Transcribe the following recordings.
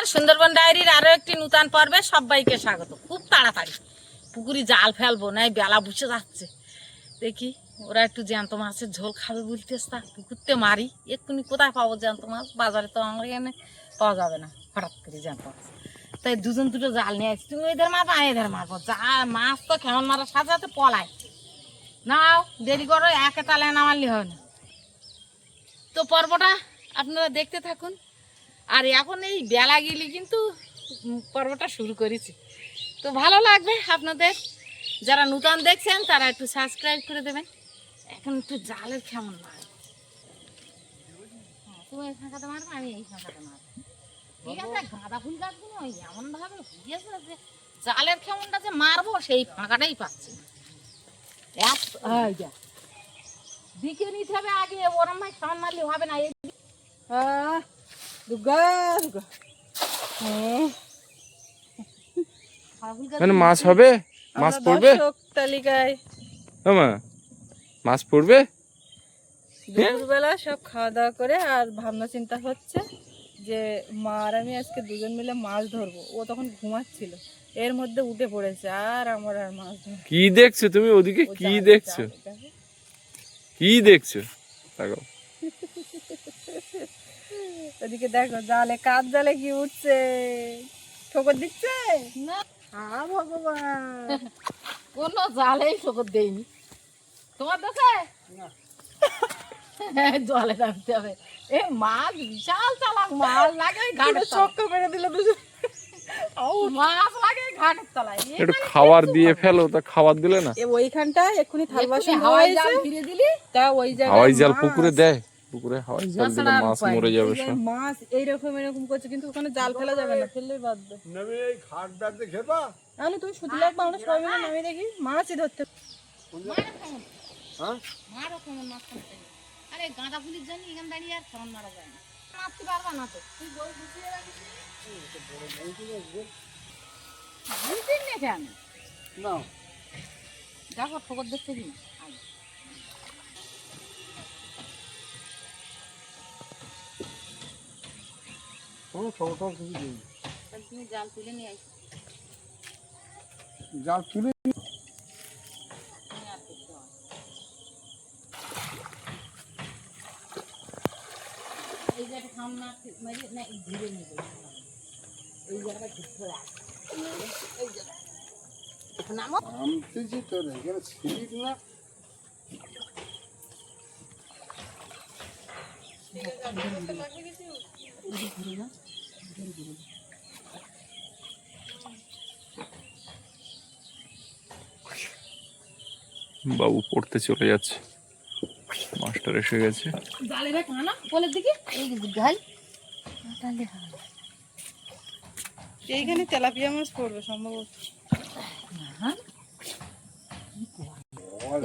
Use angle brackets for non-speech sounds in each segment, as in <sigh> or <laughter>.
নমস্কার সুন্দরবন ডায়েরির আরও একটি নূতন পর্বে সবাইকে স্বাগত। খুব তাড়াতাড়ি। পুকুরি জাল ফেলব না বেলা বুঝে যাচ্ছে। দেখি, ওরা একটু জ্যান্ত মাছের ঝোল খাবে বলতেস তা পুকুরতে মারি, এক্ষুনি কোথায় পাবো জ্যান্ত মাছ? বাজারে তো আমার এখানে পাওয়া যাবে না। হঠাৎ করে জ্যান্ত মাছ। তাই দুজন দুটো জাল নিয়ে আসছি। তুমি এদের মারবো, আমি এদের মারবো। যা, মাছ তো কেমন মারার সাথে সাথে পলায়। নাও, দেরি করো, একে তালে নামারলি হয় না। তো পর্বটা আপনারা দেখতে থাকুন। আর এখন এই বেলা গেলি কিন্তু পর্বটা শুরু করেছি। তো ভালো লাগবে আপনাদের। যারা নূতন দেখছেন তারা একটু সাবস্ক্রাইব করে দেবেন। এখন একটু জালের কেমন লাগে? হ্যাঁ, তুমি এই ফাঁকাতে মারবে আমি এই ফাঁকাতে মারবো ঠিক আছে গাঁদা ফুল গাছগুলো এমন ভাবে হয়েছে যে জালের কেমনটা যে মারবো সেই ফাঁকাটাই পাচ্ছি না। দিকে নিতে হবে আগে ওরম ভাই সামান মারলে হবে না। মানে মাছ হবে? মাছ পড়বে? তালিকায়। মাছ পড়বে? দুপুরবেলা সব খাওয়া দাওয়া করে আর ভাবনা চিন্তা হচ্ছে যে মা আর আমি আজকে দুজন মিলে মাছ ধরবো। ও তখন ঘুমাচ্ছিল। এর মধ্যে উঠে পড়েছে আর আমার আর মাছ কি দেখছ তুমি? ওদিকে কি দেখছ। কি দেখছ? দেখো ওদিকে দেখো জালে কাজ জালে কি উঠছে? ঠোকর দিচ্ছে? না। ভগবান। কোনো জালেই শকর দেয়নি তোমার দেশে <laughs> জলে নামতে হবে। এ মাছ বিশাল চালাক মাছ লাগে। চক্কর মেরে দিল দুজন। মাছ লাগে ঘাটের তলায়। এ একটু খাবার দিয়ে ফেলো তা খাবার দিলে না? এ ওইখানটা এক্ষুনি থাল বাসন হাওয়াই জাল ফিরে দিলি? তা ওই জায়গায় হাওয়াই জাল পুকুরে দেয়? পুকুরে হাওয়াই জাল দিলে মাছ মরে যাবে সব। মাছ এইরকম এরকম করছে কিন্তু ওখানে জাল ফেলা যাবে না। ফেললেই বাঁধবে নেমে এই খাট ডাকতে খেপা তাহলে তুমি শুধু লাগবে আমরা সবাই মিলে নামিয়ে দেখি মাছই ধরতে। হ্যাঁ? মারো কেমন মাছ আরে গাঁদা ফুলির জন্য এখানে দাঁড়িয়ে আর কেমন মারা যায় না। মারতে পারবা না তো। তুই বই গুছিয়ে রাখিস বুঝিস না কেন? না দেখো খবর দেখতে দিন কোনো খবর টবর কিছু নেই তুমি জাল তুলে নিয়ে আসো জাল তুলে। এই জায়গাটা সামনে মারি না এই নেবে এই জায়গাটা ঘুরতে এই জায়গা নামো তোর এখানে ছিলিস না বাবু পড়তে চলে যাচ্ছে। মাস্টার এসে গেছে। জালে রাখ না? কোলের দিকে। এই গাল। তাহলে এইখানে তেলাপিয়া মাছ পড়বে সম্ভবত। হ্যাঁ?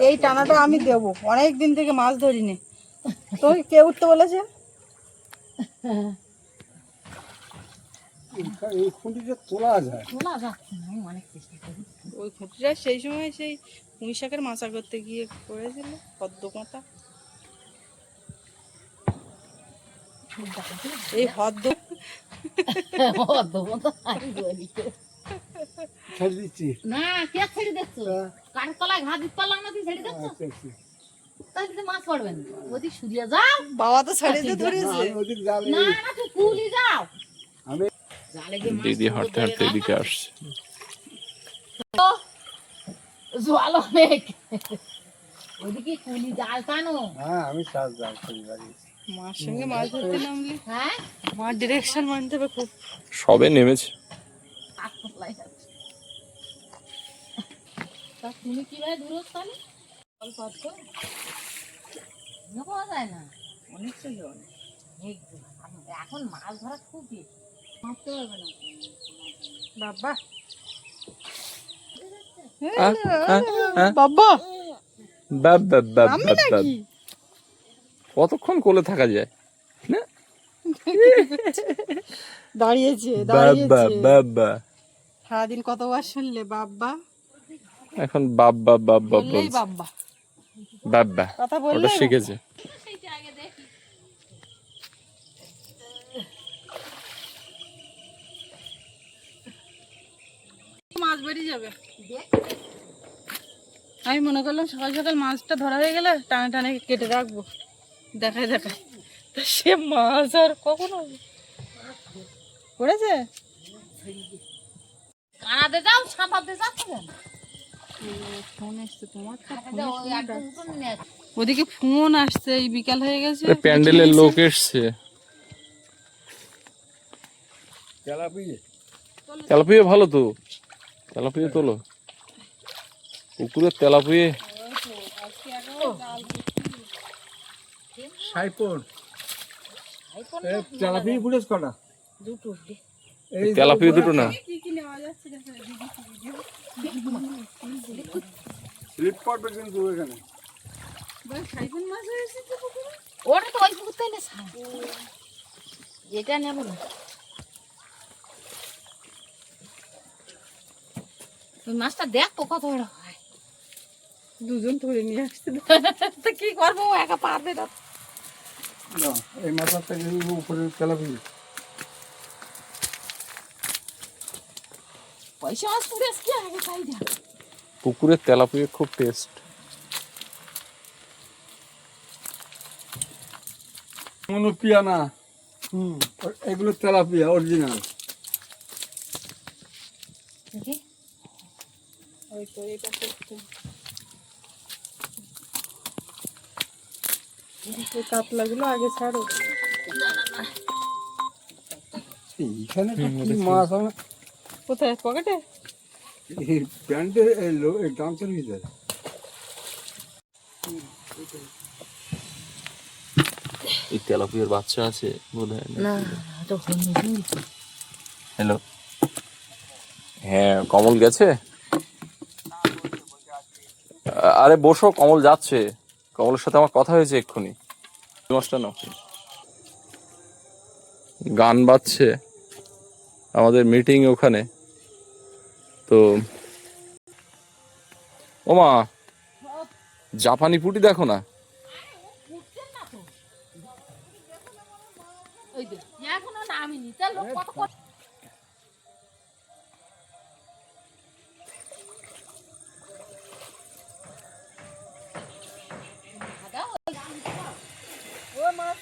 এই টানাটা আমি দেবো। অনেক দিন থেকে মাছ ধরিনি। তো কে উঠতে বলেছে? এই খুঁটিটা তোলা যায়। তোলা যাচ্ছে না আমি অনেক চেষ্টা করি। ওই খুঁটিটা সেই সময় সেই পুঁই শাকের মাছা করতে গিয়ে পড়েছিল পদ্ম মাথা এই হদ্দ অদ্ভুত আমি বলি ছেড়ে দিচ্ছি। না কে ছেড়ে দেখছ কাঠের তলায় ঘা দিতে পারলাম না তুই ছেড়ে দেখছ। আচ্ছা। তাহলে তো মাছ পড়বে না। ওদিক সরিয়ে যাও। বাবা তো ছাড়িয়ে দিয়ে ধরেছে। না না তুই কুলি যাও। দিদি হাঁটতে হাঁটতে এদিকে আসছে। কুলি জাল টানো। হ্যাঁ আমি সাজ জাল ফেলি মার সঙ্গে মাছ ধরতে নামলি? হ্যাঁ? মার ডিরেকশন মানতে হবে খুব। সবে নেমেছে। তা তুমি কীভাবে তাহলে পাওয়া যায় না। অনেক ছিল এখন মাছ ধরা খুব বেশি। বাবা। বাবা। বাব, বাব, কতক্ষণ কোলে থাকা যায়? <laughs> দাঁড়িয়েছে বাবা দাঁড়িয়েছে। বাবা সারাদিন কতবার শুনলে বাবা এখন বাব বাব বাব কথা ওটা শিখেছে সেইটা আগে দেখি মাছ বেরিয়ে যাবে। আমি মনে করলাম সকাল সকাল মাছটা ধরা হয়ে গেলে টানে টানে কেটে রাখব। দেখায় দেখায়। তা সে মাছ আর কখনো পড়েছে? কানাতে যাও সাঁতারতে যাচ্ছে ফোন এসছে তোমার তো টাকা দাও, ওই একটা উঠোন নিয়ে আসো। ওদিকে ফোন আসছে এই বিকাল হয়ে গেছে। প্যান্ডেলের লোক এসছে। তেলাপিয়ে ভালো তো? তেলাপিয়ে তোলো। পুকুরের তেলাপিয়ে। তেলাপিয়ে দুটো এই তেলাপিয়ে দুটো না কি কি নেওয়া যাচ্ছে দেখো স্লিপ পড়বে কিন্তু এখানে। ভাই সাইফুন মাছ হয়েছে তো পুকুরে ওটা তো ওই পুকুর তাইলে এটা নেব না। মাছটা দেখ তো কত বড় হয়। দুজন ধরে নিয়ে আসছে। তো কি করব একা পারবে না। না এই থেকে উপরে তেলাপিয়ে পয়সা মাছ পুরে কি আগে চাই দেখ পুকুরের তেলাপিয়ে খুব টেস্ট মনোপিয়া না। হুম। এগুলো তেলাপিয়া অরিজিনাল দেখি। ওই তো এটা করতে এই কাতলাগুলো আগে ছাড়ো এইখানে মাছ আমার কোথায় পকেটে প্যান্টের গামছার ভিতরে এই তেলাপিয়ার বাচ্চা আছে হয় হলুদ হ্যালো হ্যাঁ কমল গেছে আরে বসো, কমল যাচ্ছে। কমলের সাথে আমার কথা হয়েছে এক্ষুনি। নাও। গান বাজছে আমাদের মিটিং ওখানে। তো ওমা, জাপানি পুটি দেখো না? কত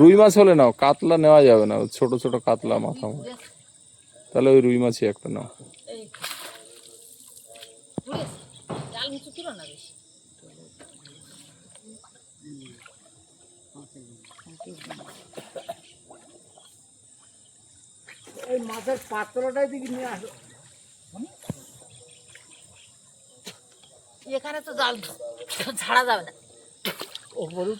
রুই মাছ হলে নাও কাতলা নেওয়া যাবে না ছোট ছোট কাতলা মাথা তাহলে ওই রুই মাছই একটা নাও। এই মাছের দিকে নিয়ে আসো। এখানে তো জাল ছাড়া যাবে না। ওপরে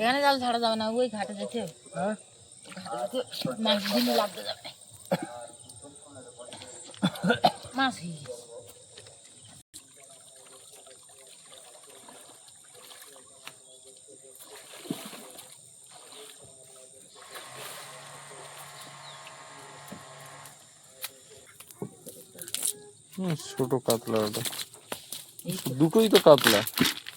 এখানে জাল ছাড়া যাবে না ওই ঘাটে যেতে। হ্যাঁ? মাছ দিন লাগতে যাবে। মাছ হয়ে ছোট কাতলা ওটা। দুটোই তো কাতলা।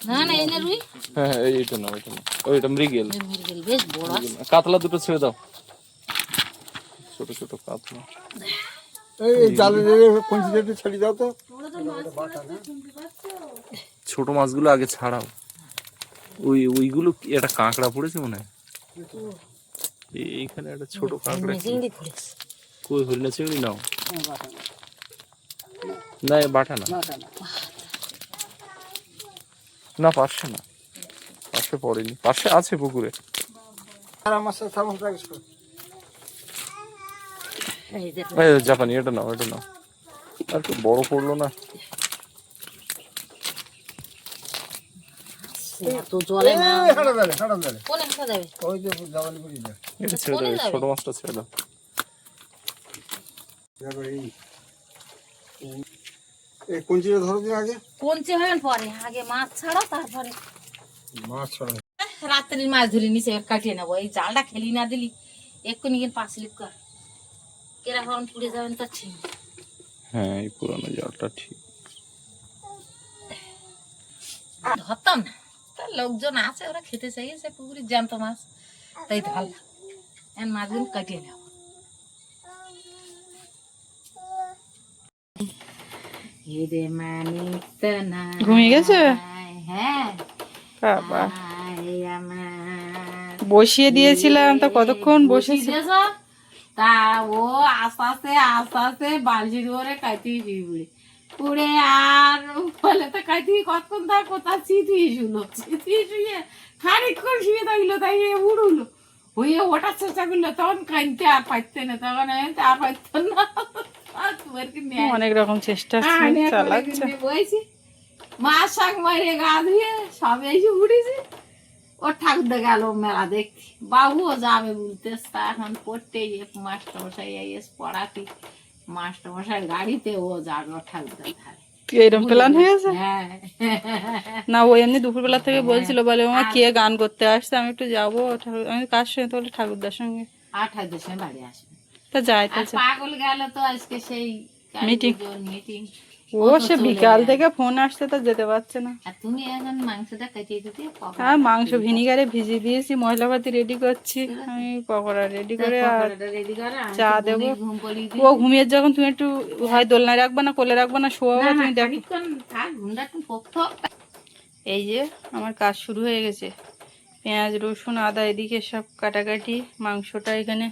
না না এনে রুই। হ্যাঁ হ্যাঁ এইটা নাও এটা নাও। ওইটা মৃগেল। এই মৃগেল বেশ বড়। কাতলা দুটো ছেড়ে দাও। ছোট ছোট কাতলা। এই এই জালের ছেড়ে দাও তো। ছোট মাছগুলো আগে ছাড়াও। ওই ওইগুলো কি একটা কাঁকড়া পড়েছে মনে হয়? এই- এইখানে একটা ছোট কাঁকড়া কই হরিণা চিংড়ি নাও। না। বাটা না। না পারছে না। পাশে পড়েনি। পাশে আছে পুকুরে। জাপানি এটা নাও এটা নাও। আর কি বড় পড়ল না। ছোট মাছটা ছেড়ে দাও। কঞ্চিটা ধরো দিন আগে? কঞ্চে হবেন পরে। আগে মাছ ছাড়ো তারপরে। মাছ ছড়া। রাত্রির মাছ ধরে নিচে কাটিয়ে নেব। এই জালটা খেলি না দিলি এক্ষুনি কিন্তু পাঁচ লিপ কর। কীরকম পুড়ে যাবেন তো ঠিক। হ্যাঁ এই পুরোনো জলটা ঠিক। ধরতাম না। তা লোকজন আছে ওরা খেতে চাইছে পুকুরের জ্যান্ত মাছ। তাই ধরলাম। এখন মাছগুলো কাটিয়ে নেব হিরে মানিক তো না ঘুমিয়ে গেছে? বাবা বসিয়ে দিয়েছিলাম তা কতক্ষণ দিয়েছ? তা ও আস্তে আস্তে আস্তে আস্তে বালতি ধরে কাটি পুড়ে পুড়ে আর বলে তো কাটি কতক্ষণ থাক কোথা চিতিয়ে শুলো চিতিয়ে শুয়ে খানিক্ষণ শুয়ে থাকল তাই উড়ুলো হয়ে ওটার চেষ্টা করল তখন কানতে আর পাইতে না তখন তো আর পাইতাম না অনেক রকম চেষ্টা হ্যাঁ, চালাচ্ছে। মার শাক মারিয়ে গা ধুয়ে সব এসে উঠেছি। ও ঠাকুরদা গেল মেলা দেখতে। বাবুও যাবে বলতে তা এখন পড়তে মাস্টার মশাই এস পড়াতে। মাস্টার মশাই গাড়িতে ও যাবে ও ঠাকুরদার ধারে। এরকম প্ল্যান হয়ে গেছে হ্যাঁ। না ও এমনি দুপুরবেলা থেকে বলছিল বলে আমার কে গান করতে আসছে? আমি একটু যাব। ঠাকুর আমি কার সঙ্গে তাহলে ঠাকুরদার সঙ্গে। আঠাশ দেশে বাড়ি আসবে। তা যাই তা পাগল গেল তো আজকে সেই Meeting. মিটিং ও সে বিকাল থেকে ফোন আসছে তা যেতে পারছে না। তুমি এখন মাংসটা কাটিয়ে দিতে হ্যাঁ মাংস ভিনিগারে ভিজিয়ে দিয়েছি মশলাপাতি রেডি করছি। আমি পকোড়া রেডি করে আর চা দেবো। ও ঘুমিয়ে যখন তুমি একটু হয় দোলনায় রাখবা না কোলে রাখবা না শোয়াবো তুমি দেখো। এই যে আমার কাজ শুরু হয়ে গেছে। পেঁয়াজ রসুন আদা এদিকে সব কাটাকাটি মাংসটা এখানে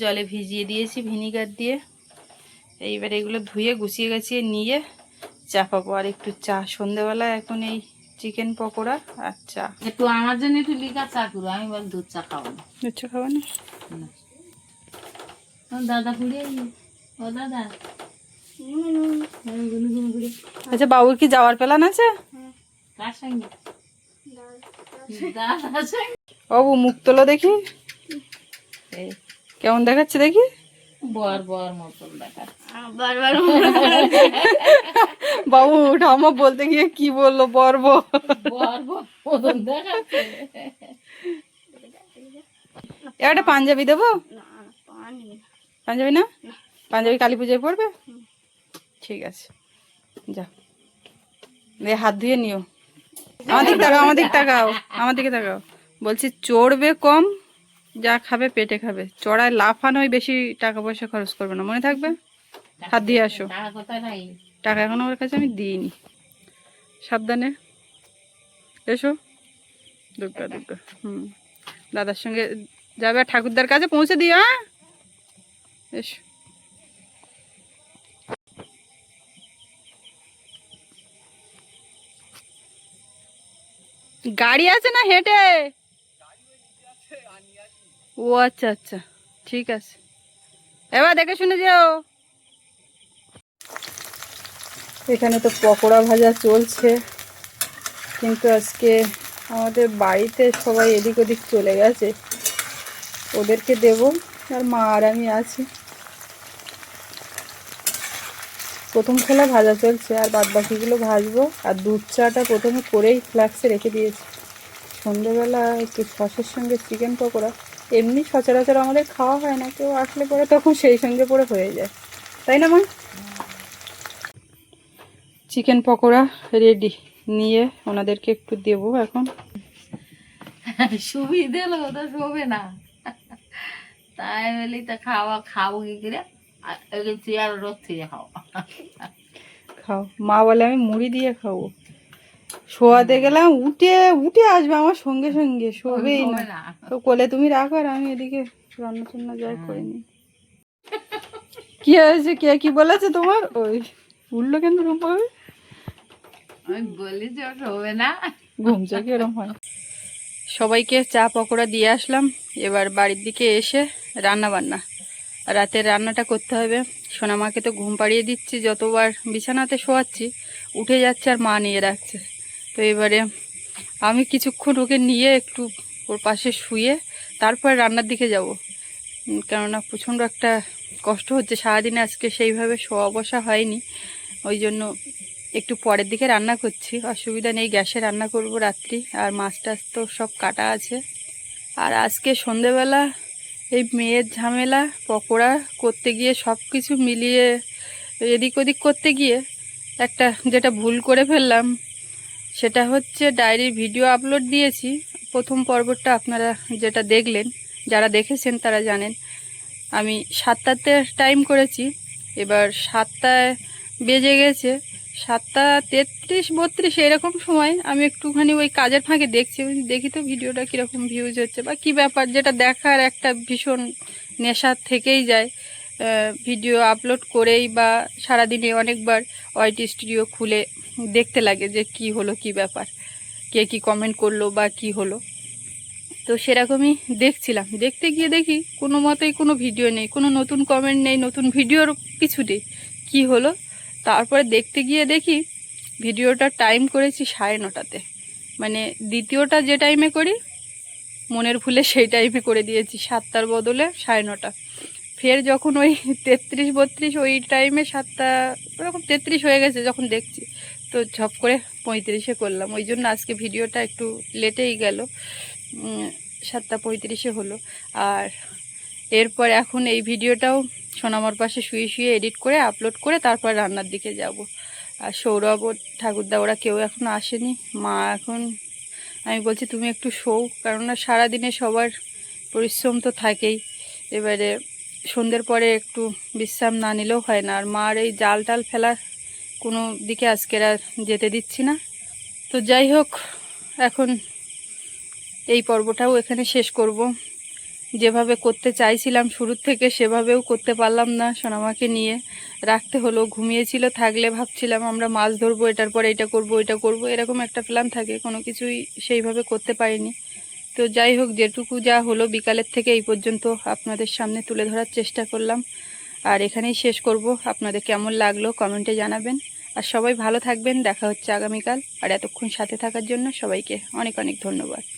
জলে ভিজিয়ে দিয়েছি ভিনিগার দিয়ে। এইবার এগুলো ধুয়ে গুছিয়ে গাছিয়ে নিয়ে চাপাবো। আর একটু চা। সন্ধেবেলা এখন এই চিকেন পকোড়া আর চা। একটু আমার জন্য একটু লিকার চা করো আমি বল দুধ চা খাব না। বুঝছ খাবে না? দাদা পুড়ে ও দাদা। আচ্ছা বাবুর কি যাওয়ার প্ল্যান আছে? কার সঙ্গে। বাবু মুখ তোলো দেখি। এই, কেমন দেখাচ্ছে দেখি? বাবু আমার বলতে গিয়ে কি বলল বর্ব বর বর একটা পাঞ্জাবি দেবো? পাঞ্জাবি না? পাঞ্জাবি কালী পুজোয় পড়বে ঠিক আছে। যা। দিয়ে হাত ধুয়ে নিও। আমাদের তাকাও আমার দিক তাকাও আমার দিকে তাকাও। বলছি চড়বে কম? যা খাবে পেটে খাবে। চড়ায় লাফানোই বেশি টাকা পয়সা খরচ করবে না। মনে থাকবে? হাত দিয়ে আসো। টাকা এখন ওর কাছে আমি দিইনি। সাবধানে। এসো। দুর্গা দুর্গা। হুম। দাদার সঙ্গে যাবে আর ঠাকুরদার কাছে পৌঁছে দিও হ্যাঁ? এসো। গাড়ি আছে না হেঁটে? ও আচ্ছা আচ্ছা। ঠিক আছে। এবার দেখে শুনে যেও। এখানে তো পকোড়া ভাজা চলছে। কিন্তু আজকে আমাদের বাড়িতে সবাই এদিক ওদিক চলে গেছে। ওদেরকে দেব, আর মা আর আমি আছি। প্রথম খোলা ভাজা চলছে, আর বাদ বাকিগুলো ভাজবো। আর দুধ চাটা প্রথমে করেই ফ্লাক্সে রেখে দিয়েছি। সন্ধ্যেবেলা একটু সসের সঙ্গে চিকেন পকোড়া। এমনি সচরাচর আমাদের খাওয়া হয় না কেউ আসলে পরে তখন সেই সঙ্গে পরে হয়ে যায়। তাই না মা? চিকেন পকোড়া রেডি নিয়ে ওনাদেরকে একটু দেবো এখন। সুবিধে হলো ওটা শোবে না। তাই বলি তা খাওয়া খাব কি করে? আর রোদ থেকে খাও খাও। মা বলে আমি মুড়ি দিয়ে খাব। শোয়াতে গেলাম উঠে উঠে আসবে আমার সঙ্গে সঙ্গে শোবেই শোবে না। তো কোলে তুমি রাখো আর আমি এদিকে রান্না টান্না যাই করে নি কি হয়েছে? কে কি বলেছে তোমার? ওই উঠল কেন রূপ আমি বলি যে না। ঘুমছে কি এরম হয়। সবাইকে চা পকোড়া দিয়ে আসলাম এবার বাড়ির দিকে এসে রান্না বান্না। রাতের রান্নাটা করতে হবে। সোনামাকে তো ঘুম পাড়িয়ে দিচ্ছি যতবার বিছানাতে শোয়াচ্ছি উঠে যাচ্ছে আর মা নিয়ে রাখছে তো এবারে আমি কিছুক্ষণ ওকে নিয়ে একটু ওর পাশে শুয়ে তারপর রান্নার দিকে যাব। কেননা প্রচণ্ড একটা কষ্ট হচ্ছে। সারাদিনে আজকে সেইভাবে শোয়া বসা হয়নি। ওই জন্য একটু পরের দিকে রান্না করছি। অসুবিধা নেই, গ্যাসে রান্না করব রাত্রি। আর মাছ টাছ তো সব কাটা আছে। আর আজকে সন্ধেবেলা এই মেয়ের ঝামেলা, পকোড়া করতে গিয়ে সব কিছু মিলিয়ে, এদিক ওদিক করতে গিয়ে একটা যেটা ভুল করে ফেললাম সেটা হচ্ছে ডায়েরির ভিডিও আপলোড দিয়েছি। প্রথম পর্বটা আপনারা যেটা দেখলেন, যারা দেখেছেন তারা জানেন। আমি সাতটাতে টাইম করেছি, এবার সাতটায় বেজে গেছে। সাতটা তেত্রিশ, বত্রিশ এরকম সময় আমি একটুখানি ওই কাজের ফাঁকে দেখছি দেখি তো ভিডিওটা কীরকম ভিউজ হচ্ছে বা কী ব্যাপার, যেটা দেখার একটা ভীষণ নেশা থেকেই যায়। ভিডিও আপলোড করেই বা সারাদিনে অনেকবার ওয়াইটি স্টুডিও খুলে দেখতে লাগে যে কি হলো, কি ব্যাপার, কে কি কমেন্ট করল বা কি হলো। তো সেরকমই দেখছিলাম। দেখতে গিয়ে দেখি কোনো মতেই কোনো ভিডিও নেই, কোনো নতুন কমেন্ট নেই, নতুন ভিডিওর কিছু নেই। কী হলো? তারপরে দেখতে গিয়ে দেখি ভিডিওটা টাইম করেছি সাড়ে নটাতে। মানে দ্বিতীয়টা যে টাইমে করি, মনের ভুলে সেই টাইমে করে দিয়েছি, সাতটার বদলে সাড়ে নটা। ফের যখন ওই <laughs> তেত্রিশ বত্রিশ ওই টাইমে সাতটা, ওরকম তেত্রিশ হয়ে গেছে যখন দেখছি। তো ঝপ করে পঁয়ত্রিশে করলাম। ওই জন্য আজকে ভিডিওটা একটু লেটেই গেল। সাতটা পঁয়ত্রিশে হলো। আর এরপর এখন এই ভিডিওটাও সোনামার পাশে শুয়ে শুয়ে এডিট করে আপলোড করে তারপর রান্নার দিকে যাব। আর সৌরভ ও ঠাকুরদা, ওরা কেউ এখনও আসেনি। মা এখন, আমি বলছি তুমি একটু শোও কেননা সারাদিনে সবার পরিশ্রম তো থাকেই। এবারে সন্ধ্যের পরে একটু বিশ্রাম না নিলেও হয় না। আর মার এই জাল টাল ফেলার কোনো দিকে আজকের আর যেতে দিচ্ছি না। তো যাই হোক, এখন এই পর্বটাও এখানে শেষ করব। যেভাবে করতে চাইছিলাম শুরুর থেকে সেভাবেও করতে পারলাম না সোনামাকে নিয়ে। রাখতে হলো, ঘুমিয়েছিল, থাকলে ভাবছিলাম আমরা মাছ ধরবো, এটার পরে এটা করব এটা করব, এরকম একটা প্ল্যান থাকে, কোনো কিছুই সেইভাবে করতে পারিনি। তো যাই হোক, যেটুকু যা হলো বিকালের থেকে এই পর্যন্ত আপনাদের সামনে তুলে ধরার চেষ্টা করলাম। আর এখানেই শেষ করব। আপনাদের কেমন লাগল কমেন্টে জানাবেন। আর সবাই ভালো থাকবেন। দেখা হচ্ছে আগামীকাল। আর এতক্ষণ সাথে থাকার জন্য সবাইকে অনেক অনেক ধন্যবাদ।